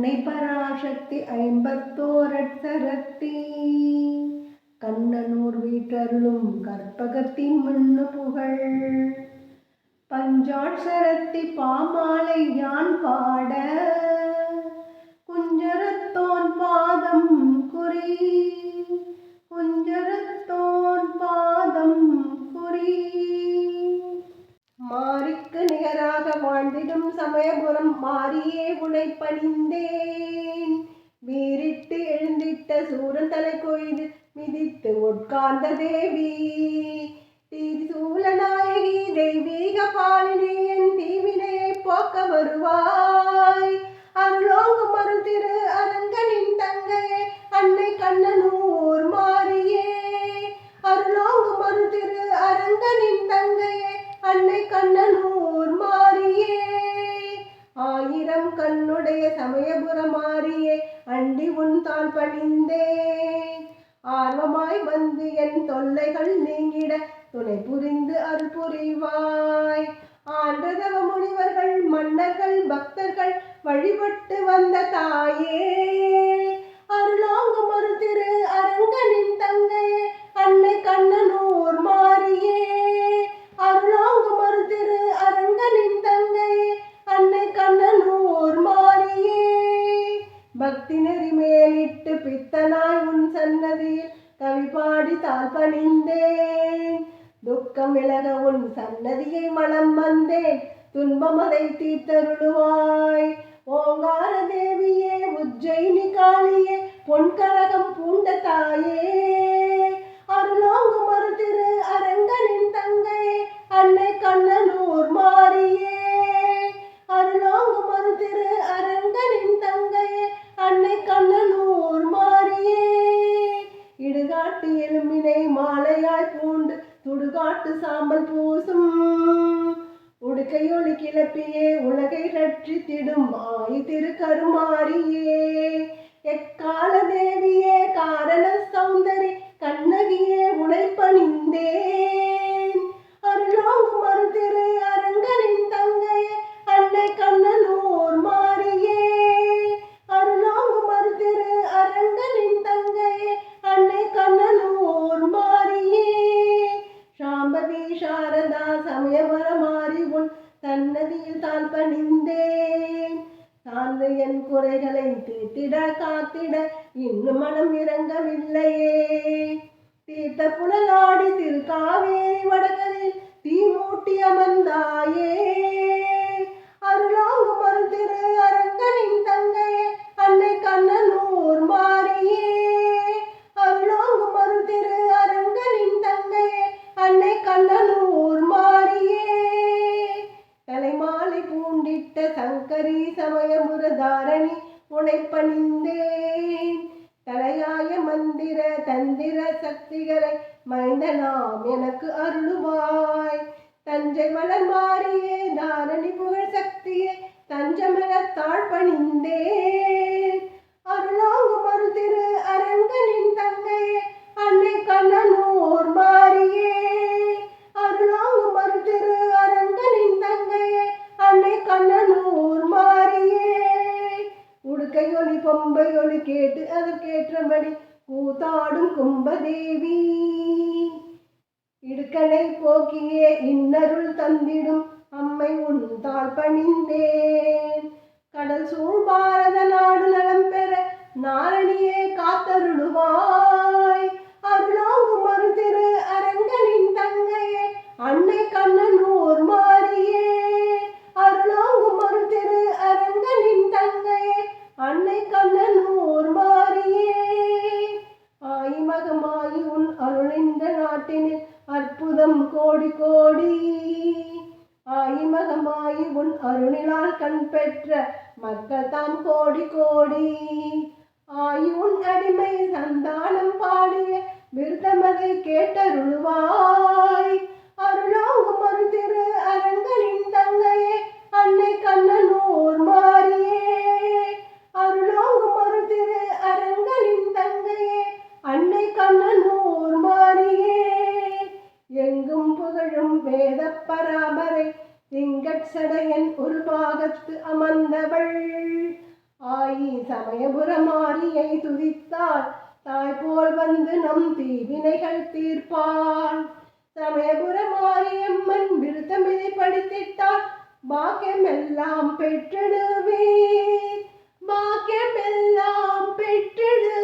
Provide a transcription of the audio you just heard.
அன்னை பராசக்தி ஐம்பத்தோரட்சரத்தி கண்ணனூர் வீட்டருளும் கற்பகத்தின் மண்ணு புகழ். பஞ்சாட்சரத்தி பாமாலை யான் பாட. குஞ்சரத்தோன் பாதம் குறி. சமயபுரம் மாறியே உனை பணிந்தேன் வீரிட்டு எழுந்திட்ட சூரன் தலை கொய்து மிதித்து உட்கார்ந்த தேவி. தீசூல நாயகி தெய்வீக பாலினி என் தீவினையை போக்க வருவாய். அருளோங்கும் அருள் திரு அரங்கனின் தங்கையே அன்னை கண்ணனூர் சமயபுர அண்டி உன் தாள் பணிந்தேன் ஆர்வமாய் வந்து என் தொல்லைகள் நீங்கிட துணை புரிந்து அருள் புரிவாய். ஆண்டதவ முனிவர்கள் மன்னர்கள் பக்தர்கள் வழிபட்டு வந்த தாயே. அருளாங்கும் ஒரு திரு அரங்கனின் தங்கை. பக்தி நெறி மேலிட்டு பித்தனாய் உன் சன்னதியில் கவி பாடி தாழ் பணிந்தேன் துக்கம் விலக உன் சன்னதியை மனம் வந்தேன். துன்பம் அதை தீர்த்தருளுவாய். ஓங்கார தேவியே உஜ்ஜயினி காளியே பொன்கரகம் பூண்ட தாயே. துடுகாட்டு சாம்பல் பூசும். உடுக்கையொளி கிளப்பியே உலகை ரட்சித்திடும் ஆய் திரு கருமாரியே. எக்கால தேவி தான் பணிந்தேன். தாழ்ந்து என் குறைகளை தீட்டிட காத்திட இன்னும் மனம் இறங்கவில்லையே. தீர்த்த புனலாடி திருக்காவேரி வடகரில் தீ மூட்டி அமர்ந்தாயே. அருளாங்கும் அருள் திரு அரங்கனின் சங்கரி சமயமுர தாரணி உனை பணிந்தேன் தலையாய மந்திர தந்திர சக்திகளை மைந்தனாம் எனக்கு அருளுவாய். தஞ்சை மலர் மாறியே தாரணி புகழ் சக்தியே தஞ்சமென தாழ் பணிந்தேன். கேட்டு அதற்கேற்றபடி கூத்தாடும் கும்பதேவி. இடுக்கனை போக்கியே இன்னருள் தந்திடும் அம்மை உன் தாழ் பணிந்தேன். கடல் சூழ் பாரத நாடு நாட்டினில் அற்புதம் கோடி கோடி. ஆயிமகமாயி உன் அருணிலால் கண் பெற்ற மக்கள் தாம் கோடி கோடி. ஆயி உன் அடிமை சந்தானம் பாடிய விருதமதை கேட்டருள்வாய். அருளாங்கும் ஒரு திரு அரங்கனி பராபரை லிங்கட்சடையன் உருபாகத்து அமர்ந்தவள். ஆயி சமயபுரமாரியை துதித்தாள். தாய் போல் வந்து நம் தீவினைகள் தீர்ப்பாள். சமயபுர மாரியம்மன் விருத்தமிதி படித்திட்டாள் பாக்கியம் எல்லாம் பெற்றெடுவே பாக்கியம் எல்லாம் பெற்றெடு